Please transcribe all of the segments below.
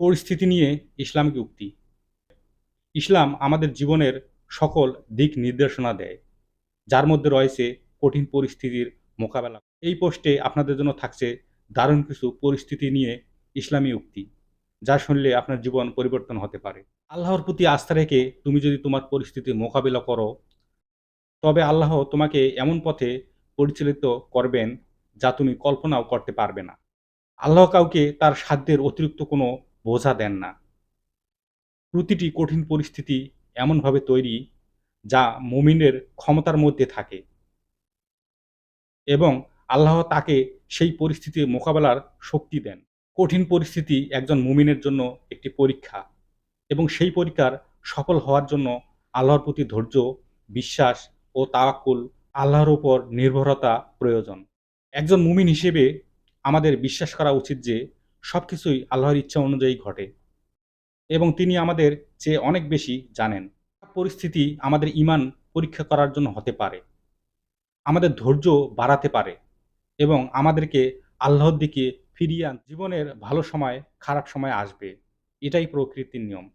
পরিস্থিতি নিয়ে ইসলামিক উক্তি? ইসলাম আমাদের জীবনের সকল দিক নির্দেশনা দেয়, যার মধ্যে রয়েছে কঠিন পরিস্থিতির মোকাবেলা। এই পোস্টে আপনাদের জন্য থাকছে দারুণ কিছু পরিস্থিতি নিয়ে ইসলামী উক্তি, যা শুনলে আপনার জীবন পরিবর্তন হতে পারে। আল্লাহর প্রতি আস্থা রেখে তুমি যদি তোমার পরিস্থিতি মোকাবিলা করো, তবে আল্লাহ তোমাকে এমন পথে পরিচালিত করবেন যা তুমি কল্পনাও করতে পারবে না। আল্লাহ কাউকে তার সাধ্যের অতিরিক্ত কোনো বোঝা দেন না। প্রতিটি কঠিন পরিস্থিতি এমনভাবে তৈরি যা মুমিনের ক্ষমতার মধ্যে থাকে এবং আল্লাহ তাকে সেই পরিস্থিতি মোকাবেলার শক্তি দেন। কঠিন পরিস্থিতি একজন মুমিনের জন্য একটি পরীক্ষা এবং সেই পরীক্ষার সফল হওয়ার জন্য আল্লাহর প্রতি ধৈর্য, বিশ্বাস ও তাওয়াক্কুল আল্লাহর উপর নির্ভরতা প্রয়োজন। একজন মুমিন হিসেবে আমাদের বিশ্বাস করা উচিত যে সব কিছুই আল্লাহর ইচ্ছা অনুযায়ী ঘটে। এবং তিনি আমাদের চেয়ে অনেক বেশি জানেন। পরিস্থিতি আমাদের ইমান পরীক্ষা করার জন্য হতে পারে। আমাদের ধৈর্য বাড়াতে পারে এবং আমাদেরকে আল্লাহর দিকে ফিরিয়ে আন জীবনের ভালো সময়, খারাপ সময় আসবে। এটাই প্রকৃতির নিয়ম।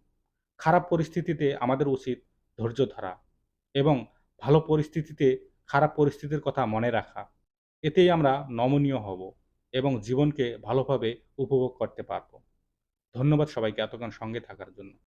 খারাপ পরিস্থিতিতে আমাদের উচিত ধৈর্য ধরা এবং ভালো পরিস্থিতিতে খারাপ পরিস্থিতির কথা মনে রাখা। এতেই আমরা নমনীয় হব। এবং জীবনকে ভালোভাবে উপভোগ করতে পারব। ধন্যবাদ সবাইকে এতক্ষণ সঙ্গে থাকার জন্য।